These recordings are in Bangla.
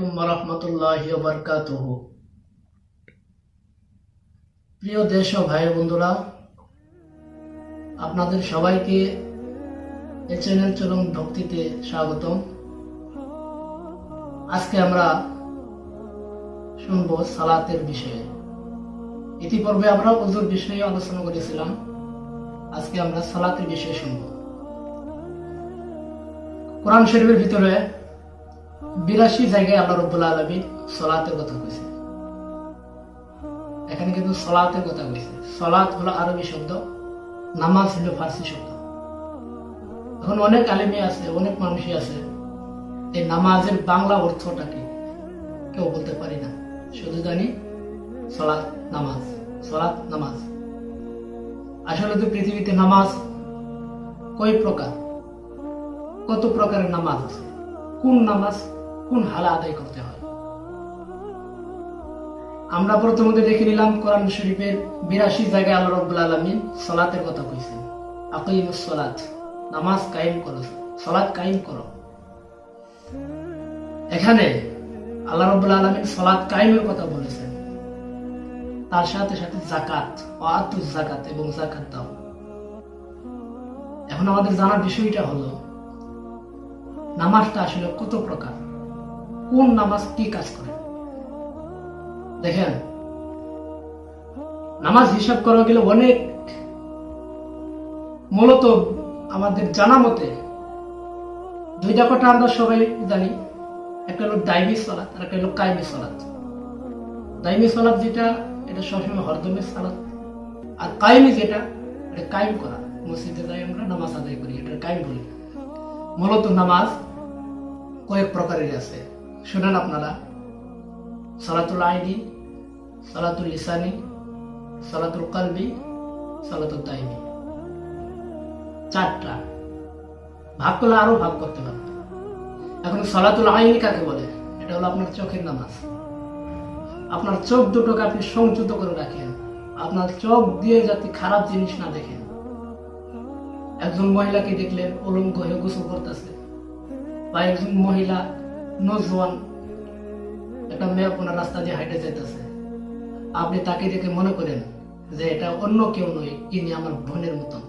আলাইকুম রহমতুল্লাহ বরকাতহ। প্রিয় দেশ ভাই বন্ধুরা, আপনাদের সবাইকে এ চ্যানেল চরম ভক্তিতে স্বাগতম। আজকে আমরা শুনব সালাতের বিষয়ে। ইতিপূর্বে আমরা উজুর বিষয়ে আলোচনা করেছিলাম। আজকে আমরা সালাতের বিষয়ে শুনব। কোরআন শরীফের ভিতরে বিরাশি জায়গায় আল্লাহ রব্বুল আলমী সলাতের কথা কইছে। এখানে কিন্তু সলাতের কথা কইছে। সলাত হলো আরবি শব্দ, নামাজ হলো ফার্সি শব্দ। এখন অনেক আলেমি আছে, অনেক মানুষই আছে, এই নামাজের বাংলা অর্থটা কি? কেউ বলতে পারি না। শুধু জানি সলাৎ নামাজ সলাৎ নামাজ। আসলে তো পৃথিবীতে নামাজ কয় প্রকার? কত প্রকারের নামাজ আছে? কোন নামাজ কোন হালে আদায় করতে হয়? আমরা প্রথমত দেখে নিলাম কোরআন শরীফের বিরাশি জায়গায় আল্লাহ রব্বুল আলমিন সলাতের কথা কইছেন। আকিমুস সলাত, নামাজ কায়েম করো সলাৎ কায়েম করো। এখানে আল্লাহ রব্বুল আলমিন সলাৎ কায়েমের কথা বলেছেন। তার সাথে সাথে জাকাত আতুস জাকাত এবং জাকাত দাও। এখন আমাদের জানার বিষয়টা হলো, নামাজটা আসলে কত প্রকার? কোন নামাজ কি কাজ করে? দেখেন, নামাজ হিসাব করা গেলে অনেক, মূলত আমাদের জানা মতে, দুইটা কথা আমরা সবাই জানি, একটা হলো দাইমি সলাৎ আর একটা হলো কায়েমি সলাৎ দাইমি সলাৎ যেটা, এটা সবসময় হরদমের সালাত। আর কায়েমি যেটা, এটা কায়েম করা। মসজিদে যাই আমরা, নামাজ আদায় করি এটা কায়েম বলি মূলত নামাজ কয়েক প্রকারের আছে। শুনেন আপনারা। সালাতুল আইনি, সালাতুল ইসানি সালাতুল কালবি সালাতুল তাইমি চারটা। ভাগ করলে আরও ভাগ করতে পারবে এখন সালাতুল আইনি কাকে বলে? এটা হলো আপনার চোখের নামাজ। আপনার চোখ দুটোকে আপনি সংযত করে রাখেন। আপনার চোখ দিয়ে যাতে খারাপ জিনিস না দেখেন। একজন মহিলাকে দেখলেন অলঙ্গ হয়ে গোসল করতেছে। বা একজন মহিলা নজওয়ান একটা মেয়ে আপনার রাস্তা দিয়ে হাইটে যেতেছে আপনি তাকে দেখে মনে করেন যে এটা অন্য কেউ নয়, ইনি আমার বোনের মতন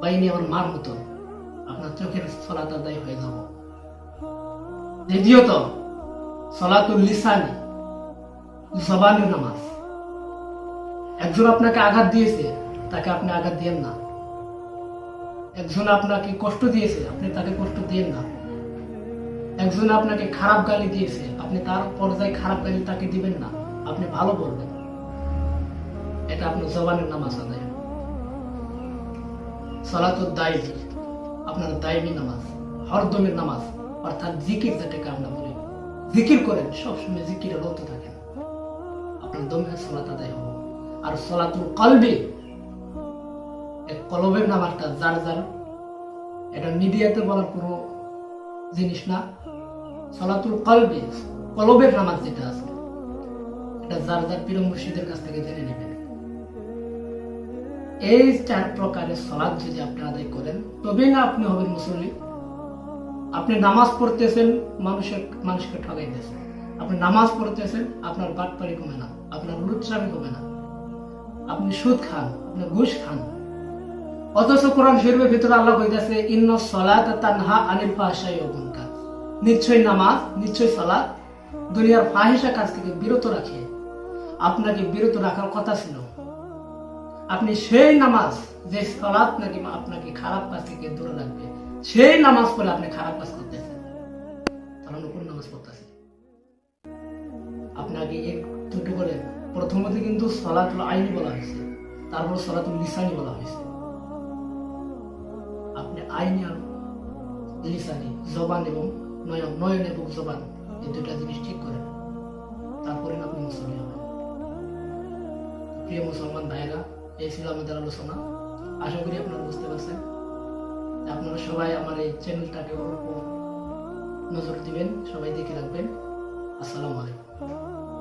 বা ইনি আমার মার মতন। আপনার চোখের সলাত আদায় হয়ে যাব। দ্বিতীয়ত, সলাতুল লিসানি, জবানি নামাজ। একজন আপনাকে আঘাত দিয়েছে, তাকে আপনি আঘাত দিয়েন না। একজন আপনাকে কষ্ট দিয়েছে, আপনি তাকে কষ্ট দিয়েন না। একজন আপনাকে খারাপ গালি দিয়েছে, আপনি তার পর্যায়ে খারাপ গালি তাকে দিবেন না, আপনি ভালো বলবেন। এটা আপনার জবানের নামাজ আদায়। আপনার নামাজ, হরদমের নামাজ, অর্থাৎ জিকির আমরা বলি। জিকির করেন, সবসময় রত থাকেন। আপনার সলাত আদায় আর কলবে কলবের নামাজটা, যার যার, এটা মিডিয়াতে বলার কোনো জিনিস না। সলাতুল কলবে, কলবের নামাজ যেটা আছে, এটা যার যার পীর মুর্শিদের কাছ থেকে জেনে নেবেন। এই চার প্রকারের সলাদ যদি আপনি আদায় করেন, তবেই না আপনি হবেন মুসল্লি। আপনি নামাজ পড়তেছেন, মানুষের, মানুষকে ঠগাইতেছেন। আপনি নামাজ পড়তেছেন, আপনার বাটপাড়ি কমে না, আপনার লুচ্ছামি কমে না। আপনি সুদ খান, আপনি ঘুষ খান। অথচ কোরআন শরীফের ভিতরে আল্লাহ কইতাছে, ইন্ন সলাত তানহা আনিল ফাহশাই ওয়া নিশ্চয় নামাজ, নিশ্চয় সালাত দুনিয়ার ফাহিসা কাজ থেকে বিরত রাখে। আপনাকে বিরত রাখার কথা ছিল। আপনি সেই নামাজ, যে সালাত নাকি আপনাকে খারাপ কাজ থেকে দূরে রাখবে, সেই নামাজ পড়ে আপনি খারাপ কাজ করতেছেন। তাহলে নামাজ আপনাকে একটু করে প্রথমত কিন্তু সলাতুল আইনি বলা হয়েছে, তারপর সলাতুল লিসানি বলা হয়েছে। আপনি আইনি আর লিসানি, জবান এবং নয়ন নয়ন এবং জবান এই দুটা জিনিস ঠিক করেন তারপরে আপনি মুসলিম হবেন প্রিয় মুসলমান ভাইরা এই ছিল আমাদের আলোচনা। আশা করি আপনারা বুঝতে পারছেন আপনারা সবাই আমার এই চ্যানেলটাকে নজর দিবেন সবাই দেখে রাখবেন। আসসালামু আলাইকুম।